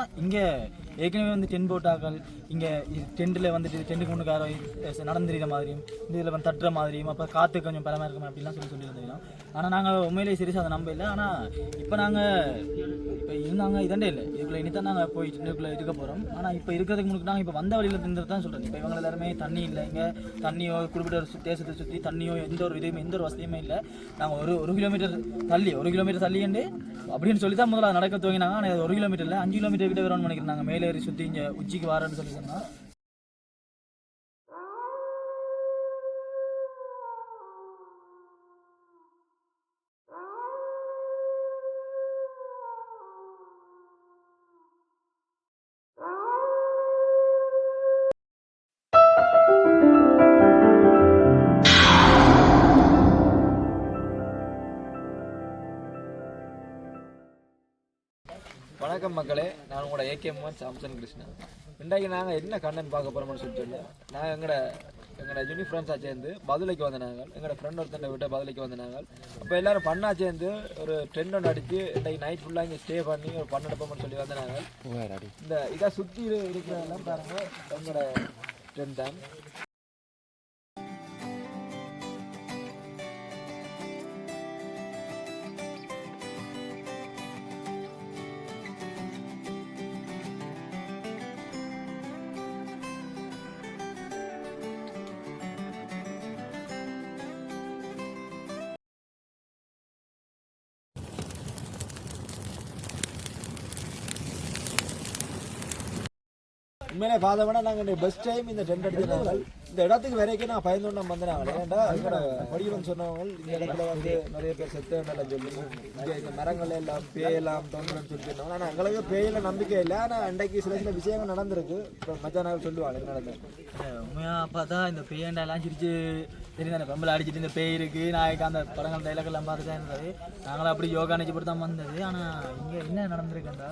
ஆனால் இங்கே ஏற்கனவே வந்து டென் போட்டாக்கள் இங்கே டென்ட்டில் வந்துட்டு டென்ட்டுக்கு முன்னுக்கார நடந்துடுற மாதிரியும் இந்த இதில் வந்து தட்டுற மாதிரியும் அப்போ காற்று கொஞ்சம் பலமாக இருக்கும் அப்படிலாம் சொல்லி சொல்லியிருந்தோம் ஆனால் நாங்கள் உண்மையிலேயே சீரியஸாக அதை நம்ப இல்லை. ஆனால் இப்போ நாங்கள் இப்போ இருந்தாங்க இதண்டே இல்லை. இதுக்குள்ளே இனி தான் நாங்கள் போய் இதுக்குள்ளே இருக்க போகிறோம் ஆனால் இப்போ இருக்கிறதுக்கு முன்னாடி நாங்கள் இப்போ வந்த வழியில் இருந்தது தான் சொல்கிறேன் இப்போ இவங்க எல்லாருமே தண்ணி இல்லை. இங்கே தண்ணியோ குறிப்பிட்ட ஒரு சு- தேசத்தை சுற்றி தண்ணியோ எந்த ஒரு இதுவுமே எந்த ஒரு வசதியுமே இல்லை. நாங்கள் ஒரு ஒரு கிலோமீட்டர் தள்ளி ஒரு கிலோமீட்டர் தள்ளிண்டு அப்படின்னு சொல்லி தான் முதல்ல நடக்க துவங்கினாங்க. ஆனால் ஒரு கிலோமீட்டர் இல்லை. அஞ்சு கிலோமீட்டர் கிட்ட வரணும்னு நினைக்கிறேன் நாங்கள் மேலே ஏறி சுற்றி இங்கே உச்சிக்கு வரேன்னு சொல்லி சொன்னால் வணக்கம் மக்களே. நான் உங்களோட ஏகே மோகன் சாம்சன் கிருஷ்ணா. இன்றைக்கு நாங்கள் என்ன கண்ணன் பார்க்க போகிறோம்னு சொல்லிட்டு நாங்கள் எங்களோட எங்களோட யூனி ஃப்ரெண்ட்ஸாக சேர்ந்து பதிலைக்கு வந்த நாங்கள் எங்களோட ஃப்ரெண்ட் ஒருத்தனை விட்டு பதிலைக்கு வந்த நாங்கள். அப்போ எல்லாரும் பண்ணா சேர்ந்து ஒரு ட்ரெண்ட் ஒன்று அடித்து இன்றைக்கு நைட் ஃபுல்லாக இங்கே ஸ்டே பண்ணி ஒரு பண்ணெடுப்போம்னு சொல்லி வந்த நாங்கள். இந்த இதை சுற்றி இருக்கிறதெல்லாம் பாருங்கள் எங்களோட ட்ரெண்ட் தான். உண்மையிலே பார்த்தோம்னா நாங்கள் பெஸ்ட் டைம் இந்த டென்ட் எடுத்துனாங்க இந்த இடத்துக்கு வரைக்கும் நான் பயந்துட்டு வந்தேன். ஏன்டா? எங்களோட படிவன் சொன்னவங்க இந்த இடத்துல வந்து நிறைய பேர் செத்துலாம் சொல்லி இங்கே இந்த மரங்கள் எல்லாம் பேயெல்லாம் தோன்றன்னு சொல்லி சொன்னாங்க ஆனால் எங்களுக்கு பேயில நம்பிக்கை இல்லை. ஆனால் அன்றைக்கு சில சில விஷயங்கள் நடந்திருக்கு. இப்போ மச்சானாக சொல்லுவாங்க என்ன நடந்தது உண்மையாக பார்த்தா இந்த பேயண்டெல்லாம் சிரிச்சு தெரியும் தானே? பெம்பளை அடிச்சிட்டு இந்த பேய் இருக்கு. நாளைக்கு அந்த படங்கள் டைலாக் எல்லாம் பார்த்து தான் இருந்தது நாங்களும் அப்படி யோகா நினச்சி தான் வந்தது. ஆனால் இங்கே என்ன நடந்திருக்குண்டா?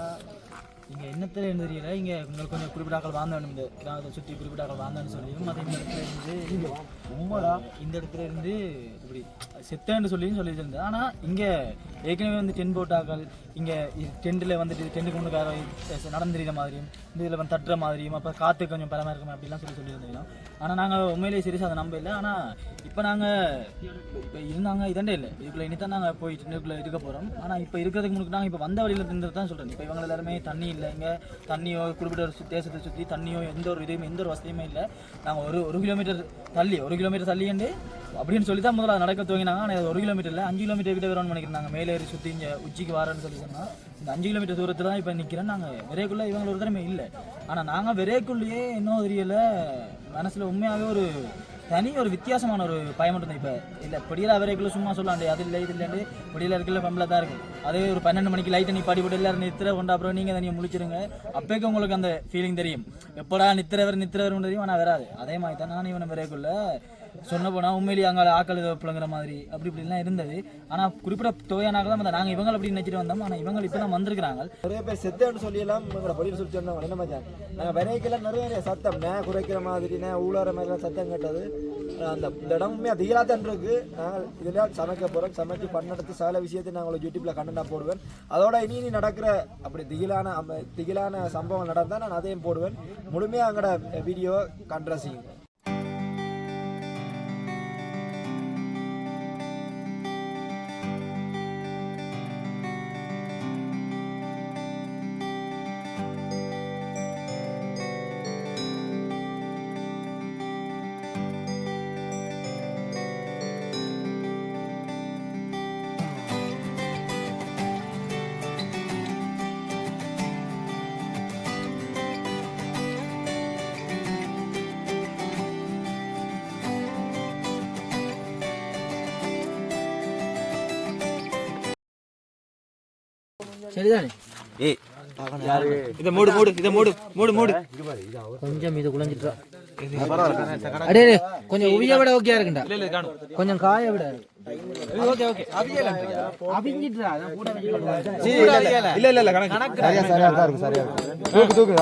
இங்கே என்னத்தில் இருந்து தெரியல. இங்கே உங்களுக்கு கொஞ்சம் குறிப்பிட்டாக்கள் வாழ்ந்த இந்த கிராமத்தை சுற்றி குறிப்பிட்டாக்கள் வாழ்ந்தேன்னு சொல்லியும் அதே இந்த இடத்துல இருந்து உண்மைடா இந்த இடத்துல இருந்து இப்படி செத்தேன்னு சொல்லியும் சொல்லியிருந்தேன். ஆனால் இங்கே ஏற்கனவே வந்து டென் போட்டாக்கள் இங்கே டென்ட்டில் வந்துட்டு டென்ட்டுக்கு முன்னுக்கார நடந்துருக்கிற மாதிரியும் இந்த இதில் வந்து தட்டுற மாதிரியும் அப்போ காற்று கொஞ்சம் பலமாக இருக்கும் அப்படிலாம் சொல்லி சொல்லியிருந்தோம் ஆனால் நாங்கள் உண்மையிலேயே சீரியஸாக அதை நம்ப இல்லை. ஆனால் இப்போ நாங்கள் இப்போ இருந்தாங்க இதண்டே இல்லை. இதுக்குள்ள இனி தான் நாங்கள் போய் இதுக்குள்ளே இருக்க போகிறோம் ஆனால் இப்போ இருக்கிறதுக்கு முன்னாடி நாங்கள் இப்போ வந்த வழியில் இருந்தது தான் சொல்கிறேன் இப்போ இவங்க எல்லாருமே தண்ணி இல்லை இங்கே தண்ணியோ குறிப்பிட்ட ஒரு சு- தேசத்தை சுற்றி தண்ணியோ எந்த ஒரு இதுவுமே எந்த ஒரு வசதியுமே இல்லை. நாங்கள் ஒரு ஒரு கிலோமீட்டர் தள்ளி ஒரு கிலோமீட்டர் தள்ளிண்டு அப்படின்னு சொல்லி தான் முதல்ல நடக்க துவங்கினாங்க. ஆனால் ஒரு கிலோமீட்டர் இல்லை அஞ்சு கிலோமீட்டர் கிட்ட ரவுண்ட் நினைக்கிறேன் நாங்கள் மேலே ஏறி சுற்றி இங்கே உச்சிக்கு வரேன்னு சொல்லி சொன்னால் இந்த அஞ்சு கிலோமீட்டர் தூரத்தில் தான் இப்போ நிற்கிறேன் நாங்கள் விரைக்குள்ளே இவங்க ஒரு தடவை இல்லை. ஆனால் நாங்கள் விரைக்குள்ளேயே இன்னும் தெரியலை மனசில் உண்மையாகவே ஒரு தனி ஒரு வித்தியாசமான ஒரு பயம் மட்டும் இப்போ இல்லை படியில் அவரைக்குள்ள சும்மா சொல்லாண்டே அது இல்லை இது இல்லைண்டு படியில் இருக்கல பம்பளை தான் இருக்கு அதே ஒரு பன்னெண்டு மணிக்கு லைட்டை நீ பாடி போட்டு எல்லாரும் நித்திர கொண்டா அப்புறம் நீங்கள் தனியாக முடிச்சிருங்க அப்போக்கு உங்களுக்கு அந்த ஃபீலிங் தெரியும். எப்படா நித்திரவர் நித்திரவர் தெரியும் ஆனால் வராது. அதே மாதிரி தான் நான் இவனை விரைக்குள்ள சொன்ன போனால் உண்மையிலேயே அங்கே ஆக்கள் இதை மாதிரி அப்படி இப்படிலாம் இருந்தது. ஆனால் குறிப்பிட்ட தொகையானாக தான் நாங்கள் இவங்க அப்படி நினச்சிட்டு வந்தோம். ஆனால் இவங்க இப்போ தான் வந்திருக்கிறாங்க. நிறைய பேர் செத்தேன்னு சொல்லியெல்லாம் எங்களோட பொழியில் சொல்லி சொன்னவங்க என்ன மாதிரி நாங்கள் விரைக்கெல்லாம் நிறைய நிறைய சத்தம். நே குறைக்கிற மாதிரி நே ஊழற மாதிரிலாம் சத்தம் கேட்டது. அந்த இந்த இடமுமே அது திகிலா இருக்கு. நாங்கள் இதெல்லாம் சமைக்க போகிறோம் சமைச்சு பண்ணெடுத்து சில விஷயத்தை நான் யூடியூப்பில் கண்டனா போடுவேன். அதோட இனி இனி நடக்கிற அப்படி திகிலான திகிலான சம்பவம் நடந்தால் நான் அதையும் போடுவேன். முழுமையாக அங்கட வீடியோ கண்ட்ரஸிங் சரிதானே? ஏய் இதை மூடு மூடு இதை மூடு மூடு மூடு. கொஞ்சம் இது குழஞ்சிட்டு அடே கொஞ்சம் உவிய விட ஓகே இருக்குண்டா? கொஞ்சம் காய விட. ஓகே அவிஞ்சிட்டு. இல்ல இல்ல இல்ல. கணக்கு. சரியா சரியா இருக்கு சரியா இருக்கு. தூக்கு தூக்கு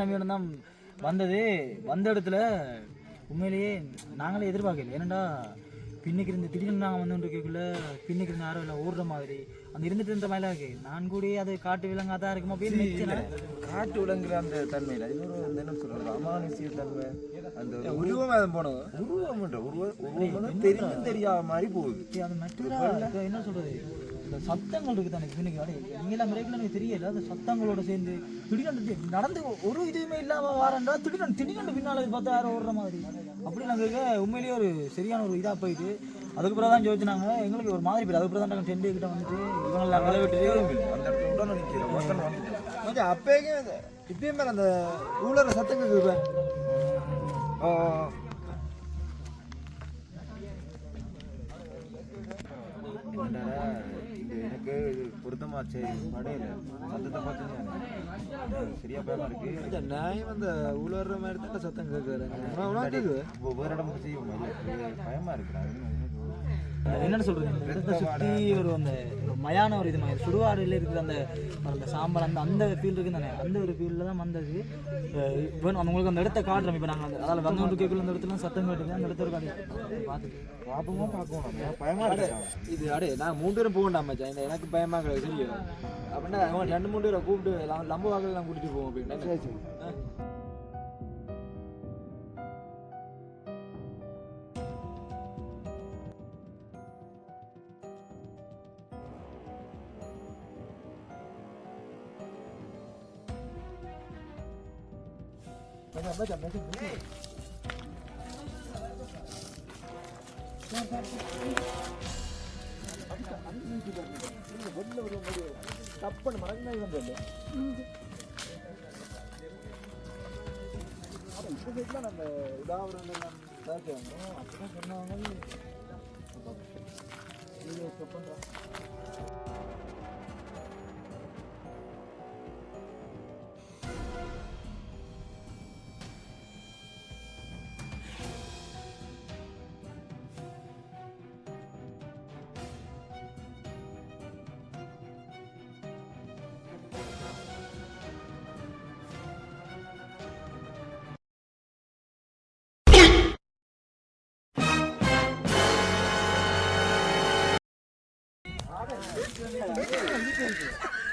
நானும் தான் வந்தது. வந்த இடத்துல உண்மையிலேயே நாங்களே எதிர்பார்க்கல. ஏனண்டா பின்னுக்கு இருந்து திடீர்னு நாங்கள் வந்து இருக்கக்குள்ள பின்னுக்கு இருந்து யாரும் இல்லை ஓடுற மாதிரி அந்த இருந்துட்டு இருந்த மாதிரி இருக்கு. நான் கூட அது காட்டு விலங்கா தான் இருக்குமா அப்படின்னு நினைச்சேன் காட்டு விலங்குற அந்த தன்மையில் ஒரு அந்த என்ன சொல்றது அமானுஷிய தன்மை அந்த உருவம் அது போனது. உருவம் உருவம் தெரியும் தெரியாத மாதிரி போகுது. அது இப்ப என்ன சொல்றது? இந்த சத்தங்கள் இருக்கு தானே பின்னுக்கு அடே நீங்களாம் பிரேக்ல எனக்கு தெரியல. அந்த சத்தங்களோட சேர்ந்து திடீர்னு நடந்து ஒரு இதுவுமே இல்லாம வாரண்டா திடீர்னு திடீர்னு பின்னால பார்த்தா யாரும் ஓடுற மாதிரி. அப்படி நாங்கள் உண்மையிலேயே ஒரு சரியான ஒரு இதா போயிட்டு அதுக்கு பிறகு தான் யோசிச்சாங்க எங்களுக்கு ஒரு மாதிரி போயிட்டு அதுக்கு பிறகு தான் நாங்கள் டென்ட் கிட்ட வந்துட்டு இவங்கெல்லாம் கதை விட்டுட்டு அந்த இடத்துல உடனே நிற்கிற மக்கள் வந்துட்டு கொஞ்சம் அப்பயே இப்பயும் அந்த சத்தம் கேக்குது ஆ, என்னடா, இது எனக்கு இது பொருத்தமா சரி படையில சத்தத்தை பார்த்தீங்க சரியா பயமா இருக்கு. இந்த நாய் வந்து ஊழற மாதிரி தான் சத்தம் கேட்குறாங்க வேற இடம் செய்யும் பயமா இருக்குடா. என்னன்னு சொல்றது? இந்த இடத்தை சுத்தி ஒரு அந்த மயான ஒரு இது மாதிரி சுடுகாடுல இருக்கிற அந்த அந்த சாம்பல் அந்த அந்த ஃபீல் இருக்கு தானே? அந்த ஒரு ஃபீல்ல தான் வந்தது. இப்போ நம்ம உங்களுக்கு அந்த இடத்த காட்டுறோம். இப்போ நாங்கள் அதால் வந்து கேட்கல அந்த இடத்துல சத்தம் கேட்டுது. அந்த இடத்துல பார்த்துட்டு. பாப்பமா பார்க்கணும் பயமா இருக்கு? இது அடே நான் மூணு பேரும் போக வேண்டாம் மச்சான். இந்த எனக்கு பயமா கிடையாது தெரியும் அப்படின்னா ரெண்டு மூணு பேரை கூப்பிட்டு லம்- லம்ப வாக்கில் நான் கூட்டிட்டு போவோம் அப்படின்னு ஆ. மச்சான், மச்சான், மச்சான். தப்புன்னு மறந்து வந்து அப்போ இப்போ சைட்லாம் நம்ம உதாரணம் எல்லாம் சேர்க்கிறாங்க அப்படிதான் சொன்னாங்க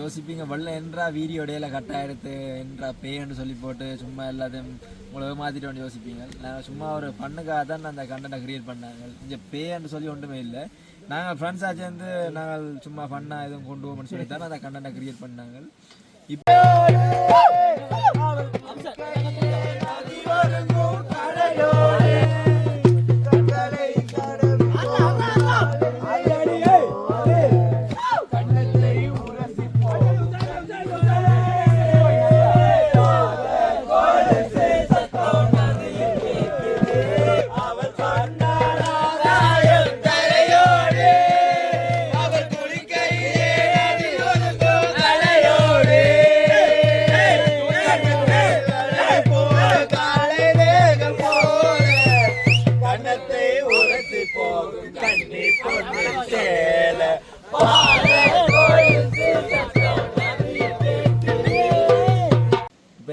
யோசிப்பீங்க ஜோசிப்பிங்க வெள்ளம் என்றா வீடியோ இடையில கட்டாக எடுத்து என்றா பேன்னு சொல்லி போட்டு சும்மா எல்லாத்தையும் உங்களை மாற்றிட்டு வந்து யோசிப்பீங்க. நான் சும்மா ஒரு பண்ணுக்காக தான் அந்த கண்டென்ட்டை க்ரியேட் பண்ணாங்க. இங்கே பேன்னு சொல்லி ஒன்றுமே இல்லை. நாங்கள் ஃப்ரெண்ட்ஸாக சேர்ந்து நாங்கள் சும்மா ஃபன்னாக எதுவும் கொண்டு போவோம்னு சொல்லி தான் அந்த கண்டென்ட்டை க்ரியேட் பண்ணாங்க. இப்போ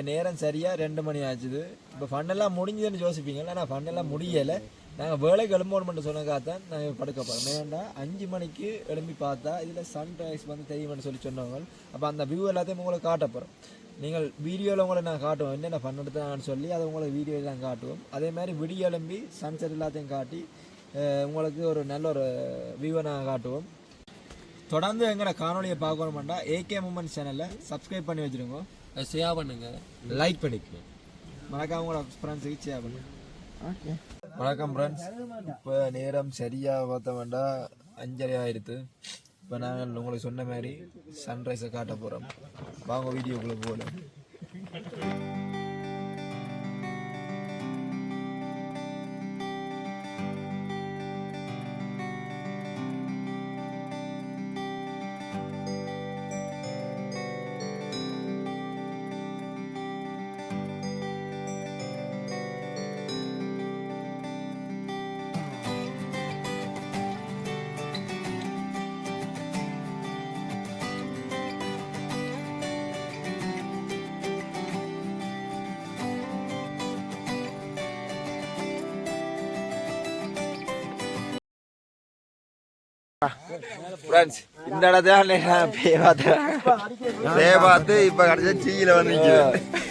நேரம் சரியாக ரெண்டு மணி ஆச்சுது. இப்போ ஃபண்டெல்லாம் முடிஞ்சதுன்னு யோசிப்பீங்க. ஆனால் ஃபண்டெல்லாம் முடியலை. நாங்கள் வேலைக்கு எழும்பணும்னு சொன்னக்காக தான் நாங்கள் படுக்க போகிறோம் வேண்டாம். அஞ்சு மணிக்கு எழும்பி பார்த்தா இதில் சன்ரைஸ் வந்து தெரியும்னு சொல்லி சொன்னவங்க. அப்போ அந்த வியூ எல்லாத்தையும் உங்களுக்கு காட்ட போகிறோம் நீங்கள் வீடியோவில் உங்களை நான் காட்டுவோம். என்னென்ன ஃபன் சொல்லி அதை உங்களுக்கு வீடியோலாம் காட்டுவோம். அதே மாதிரி விடிய எழும்பி சன்செட் எல்லாத்தையும் காட்டி உங்களுக்கு ஒரு நல்ல ஒரு வியூவை நாங்கள் காட்டுவோம். தொடர்ந்து எங்களை காணொலியை பார்க்கணுமெண்டா ஏகே மூமெண்ட் சேனலை சப்ஸ்கிரைப் பண்ணி வச்சுருங்க. ஷேர் பண்ணுங்க. லைக் பண்ணிக்கணும் மறக்காம உங்களோட ஃப்ரெண்ட்ஸுக்கு ஷேர் பண்ணுங்க. வணக்கம் ஃப்ரெண்ட்ஸ் இப்போ நேரம் சரியாக பார்த்த வேண்டாம் அஞ்சரை ஆயிடுத்து. இப்போ நாங்கள் உங்களுக்கு சொன்ன மாதிரி சன்ரைஸை காட்ட போகிறோம் வாங்க வீடியோக்குள்ளே போகலாம். ஃப்ரெண்ட்ஸ் இந்த இடத்துல நான் பே பார்த்தேன் பே பார்த்து இப்போ கடைசியாக சீயில் வந்து நிற்கிறேன்